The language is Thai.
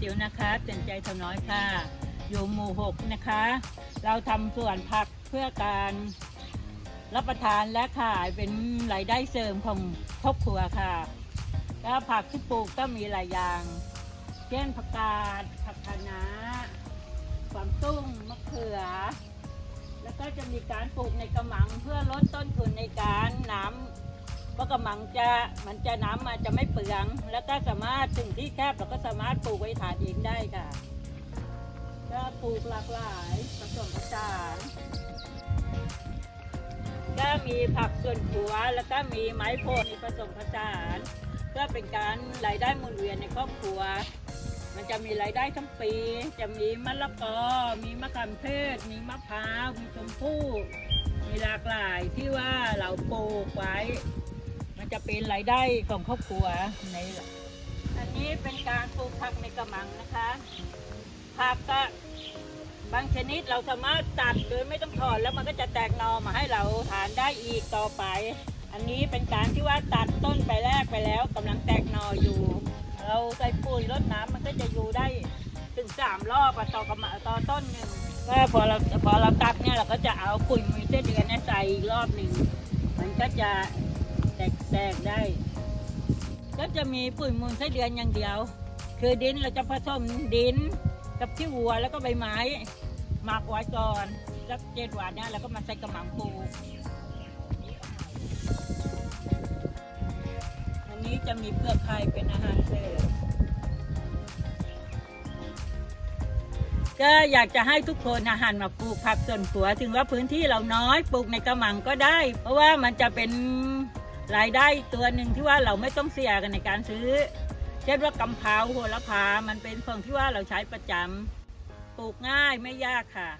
ซี่ยวนะคะเตือนใจทำน้อยค่ะ อยู่หมู่หกนะคะ เราทำสวนผักเพื่อการรับประทานและขายเป็นรายได้เสริมของครอบครัวค่ะก็ผักที่ปลูกก็มีหลายอย่าง เช่นผักกาดผักคะน้าความตุ้งมะเขือ แล้วก็จะมีการปลูกในกระมังเพื่อลดต้นทุนในการน้ำเพรา กระมังจะมันจะน้ำมันจะไม่เปลือง แล้วก็สามารถถึงที่แคบเราก็สามารถปลูกไว้ทานเองได้ค่ะก็ปลูกหลากหลายผสมผสานก็มีผักส่วนครัวแล้วก็มีไม้โพดผสมผสานก็เป็นการรายได้หมุนเวียนในครอบครัว มันจะมีรายได้ทั้งปี จะมีมะละกอ มีมะขามเทศ มีมะพร้าว มีชมพู่ มีหลากหลายที่ว่าเราปลูกไว้ จะเป็นรายได้ของครอบครัวในอันนี้เป็นการปลูกผักในกระมังนะคะผักก็บางชนิดเราสามารถตัดโดยไม่ต้องถอนแล้วมันก็จะแตกหนอมาให้เราทานได้อีกต่อไป อันนี้เป็นการที่ว่าตัดต้นไปแรกไปแล้วกำลังแตกหนออยู่ เราใส่ปุ๋ยรดน้ำมันก็จะอยู่ได้ถึงสามรอบต่อกระมาต่อต้นหนึ่งก็พอเราพอเราตัดเนี่ยเราก็จะเอาปุ๋ยมีเส้นเดือนใส่อีกรอบหนึ่งมันก็จะ กแตกได้ ก็จะมีปุ๋ยมูลไส้เดือนอย่างเดียว คือดินเราจะผสมดินกับขี้วัวแล้วก็ใบไม้หมักไว้ก่อนแล้วเจ็ดวันเนี่ยเราก็มาใส่กระมังปลูกอันนี้จะมีเปลือกไข่เป็นอาหารเสริมก็อยากจะให้ทุกคนอาหารมาปลูกผักสวนครัว ถึงว่าพื้นที่เราน้อยปลูกในกระมังก็ได้ เพราะว่ามันจะเป็น รายได้ตัวหนึ่งที่ว่าเราไม่ต้องเสียกันในการซื้อ เช่นว่ากำเพราโหระพามันเป็นของที่ว่าเราใช้ประจำปลูกง่ายไม่ยากค่ะ